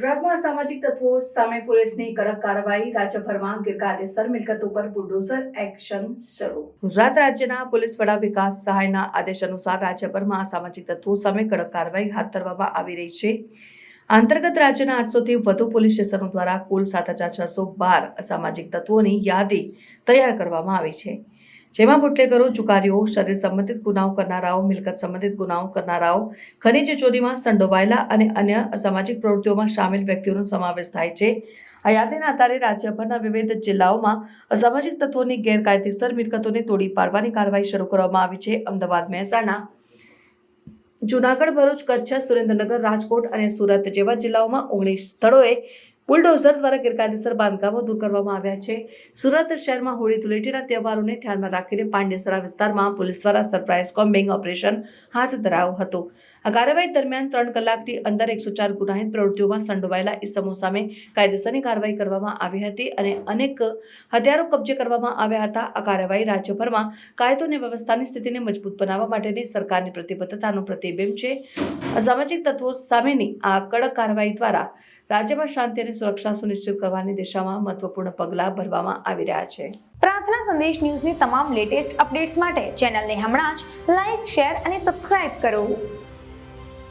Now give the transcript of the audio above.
ગુજરાતમાં સામાજિક તત્વો સામે પોલીસની કડક કાર્યવાહી, રાજ્યભરમાં ગેરકાયદેસર મિલકતો પર બુલડોઝર એક્શન શરૂ. ગુજરાત રાજ્યના પોલીસ વડા વિકાસ સહાયના આદેશ અનુસાર રાજ્યભરમાં અસામાજિક તત્વો સામે કડક કાર્યવાહી હાથ ધરવામાં આવી રહી છે. અંતર્ગત રાજ્યના આઠસોથી વધુ પોલીસ સ્ટેશનો દ્વારા કુલ સાત હજાર છસો બાર અસામાજિક તત્વોની યાદી તૈયાર કરવામાં આવી છે. જેમાં બુટલેગરો ચુકારીઓ શરીર સંબંધિત ગુનાઓ કરનારાઓ, મિલકત સંબંધિત ગુનાઓ કરનારાઓ, ખનીજ ચોરીમાં સંડોવાયેલા અને અન્ય અસામાજિક પ્રવૃત્તિઓમાં સામેલ વ્યક્તિઓનો સમાવેશ થાય છે. આ યાદીના આધારે રાજ્યભરના વિવિધ જિલ્લાઓમાં અસામાજિક તત્વોની ગેરકાયદેસર મિલકતોને તોડી પાડવાની કાર્યવાહી શરૂ કરવામાં આવી છે. અમદાવાદ, મહેસાણા જુનાગઢ ભરૂચ કચ્છ સુરેન્દ્રનગર રાજકોટ અને સુરત જેવા જિલ્લાઓમાં ઓગણીસ સ્થળોએ બુલડોઝર દ્વારા ગેરકાયદેસર બાંધકામો દૂર કરવામાં આવ્યા છે. સુરત શહેરમાં હોળી ધૂળેટીના તહેવારોને ધ્યાનમાં રાખીને પાંડેસરા વિસ્તારમાં પોલીસ દ્વારા સરપ્રાઇઝ કોમ્બિંગ ઓપરેશન હાથ ધરાયું હતું. આ કાર્યવાહી દરમિયાન ત્રણ કલાકની અંદર એકસો ચાર ગુનાહિત પ્રવૃત્તિઓમાં સંડોવાયેલા ઇસમો સામે કાયદેસરની કાર્યવાહી કરવામાં આવી હતી અને અનેક હથિયારો કબજે કરવામાં આવ્યા હતા. આ કાર્યવાહી રાજ્યભરમાં કાયદો અને વ્યવસ્થાની સ્થિતિને મજબૂત બનાવવા માટેની સરકારની પ્રતિબદ્ધતાનું પ્રતિબિંબ છે. સામાજિક તત્વો સામેની આ કડક કાર્યવાહી દ્વારા રાજ્યમાં શાંતિ અને સુરક્ષા સુનિશ્ચિત કરવાની દિશામાં મહત્વપૂર્ણ પગલાં ભરવામાં આવી રહ્યા છે. પ્રાર્થના સંદેશ ન્યૂઝની તમામ લેટેસ્ટ અપડેટ્સ માટે ચેનલને હમણાં જ લાઈક, શેર અને સબસ્ક્રાઇબ કરો.